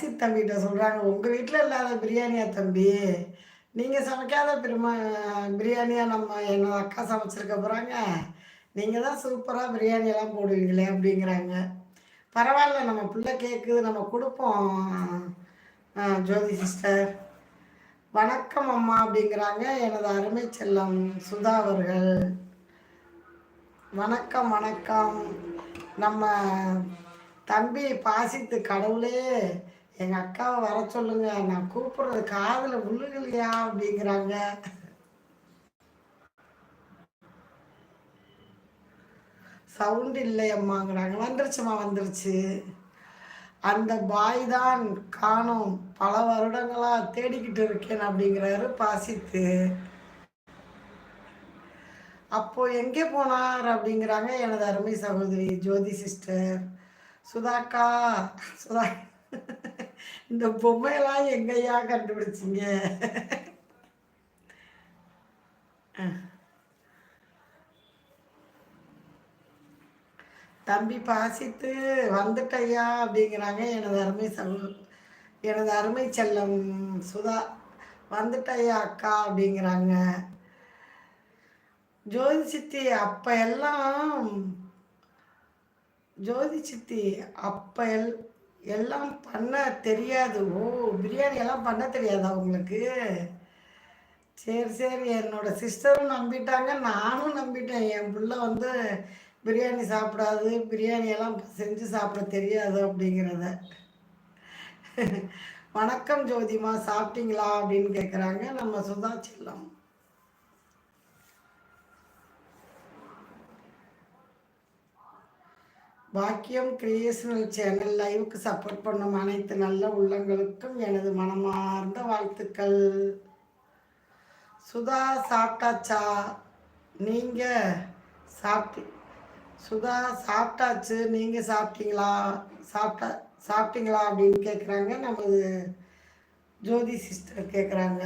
அசித் தம்பிகிட்ட சொல்கிறாங்க உங்கள் வீட்டில் இல்லாத பிரியாணியா தம்பி? நீங்கள் சமைக்காத பெருமா பிரியாணியாக நம்ம என்னோட அக்கா சமைச்சிருக்க போகிறாங்க நீங்கள் தான் சூப்பராக பிரியாணியெல்லாம் போடுவீங்களே அப்படிங்கிறாங்க. பரவாயில்ல நம்ம பிள்ளை கேட்குது நம்ம கொடுப்போம் ஜோதி சிஸ்டர். வணக்கம் அம்மா அப்படிங்கிறாங்க. எனது அருமை செல்லம் சுதா அவர்கள். வணக்கம் வணக்கம். நம்ம தம்பி பாசித்து கடவுளே எங்கள் அக்காவை வர சொல்லுங்க. நான் கூப்பிடுறது காதில் விழுகலையா அப்படிங்கிறாங்க சவுண்ட் இல்லையம்மாங்கிறாங்க. வந்துருச்சுமா வந்துருச்சு. அந்த பாய் தான் காணும். பல வருடங்களா தேடிக்கிட்டு இருக்கேன் அப்படிங்கிறாரு பாசித்து. அப்போ எங்கே போனார் அப்படிங்கிறாங்க எனது அருமை சகோதரி ஜோதி சிஸ்டர். சுதாக்கா சுதா இந்த பொம்மையெல்லாம் எங்கய்யா கண்டுபிடிச்சிங்க? தம்பி பாசித்து வந்துட்டையா அப்படிங்கிறாங்க எனது அருமை செல்வம் எனது அருமை செல்லம் சுதா. வந்துட்டையா அக்கா அப்படிங்கிறாங்க. ஜோதி சித்தி அப்ப எல்லாம் ஜோதி சித்தி அப்ப எல் எல்லாம் பண்ண தெரியாது. ஓ பிரியாணி எல்லாம் பண்ண தெரியாதா உங்களுக்கு? சரி சரி. என்னோட சிஸ்டரும் நம்பிட்டாங்க. நானும் நம்பிட்டேன். என் பிள்ளை வந்து பிரியாணி சாப்பிடாது பிரியாணி எல்லாம் செஞ்சு சாப்பிட தெரியாது அப்படிங்கிறத. வணக்கம் ஜோதிமா. சாப்பிட்டீங்களா அப்படின்னு கேட்குறாங்க நம்ம சுதா செல்லம். பாக்கியம் கிரியேஷனல் சேனல் லைவுக்கு சப்போர்ட் பண்ணும் அனைத்து நல்ல உள்ளங்களுக்கும் எனது மனமார்ந்த வாழ்த்துக்கள். சுதா சாப்பிட்டாச்சா? நீங்கள் சாப்பிட்டு சுதா சாப்பிட்டாச்சு நீங்கள் சாப்பிட்டீங்களா? சாப்பிட்டா சாப்பிட்டீங்களா அப்படின்னு கேட்குறாங்க நமது ஜோதி சிஸ்டர் கேட்குறாங்க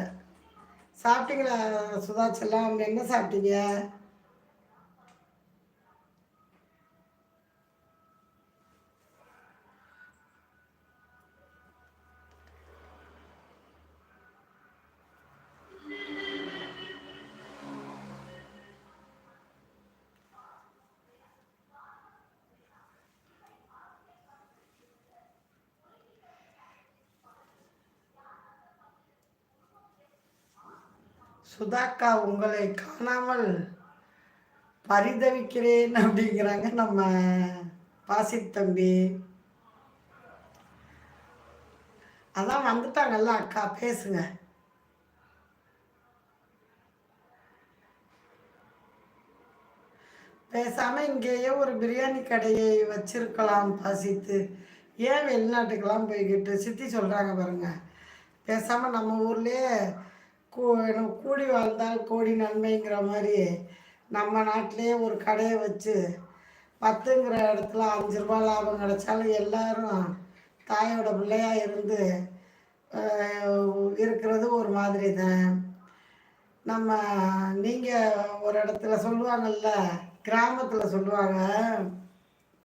சாப்பிட்டீங்களா சுதா செல்லாம்? என்ன சாப்பிட்டீங்க? சுதாக்கா உங்களை காணாமல் பரிதவிக்கிறேன் அப்படிங்கிறாங்க நம்ம பாசித்தம்பி அதான் வந்துட்டாங்கல்ல அக்கா பேசுங்க. பேசாம இங்கேயே ஒரு பிரியாணி கடையை வச்சிருக்கலாம் பாசித்து ஏன் வெளிநாட்டுக்கெல்லாம் போய்கிட்டு சித்தி சொல்கிறாங்க பாருங்க. பேசாமல் நம்ம ஊர்லேயே கூடி வாழ்ந்தால் கோடி நன்மைங்கிற மாதிரி நம்ம நாட்டிலேயே ஒரு கடையை வச்சு பத்துங்கிற இடத்துல அஞ்சு ரூபா லாபம் கிடைச்சாலும் எல்லாரும் தாயோட பிள்ளையாக இருந்து இருக்கிறது ஒரு மாதிரி தான்? நம்ம நீங்கள் ஒரு இடத்துல சொல்லுவாங்கல்ல கிராமத்தில் சொல்லுவாங்க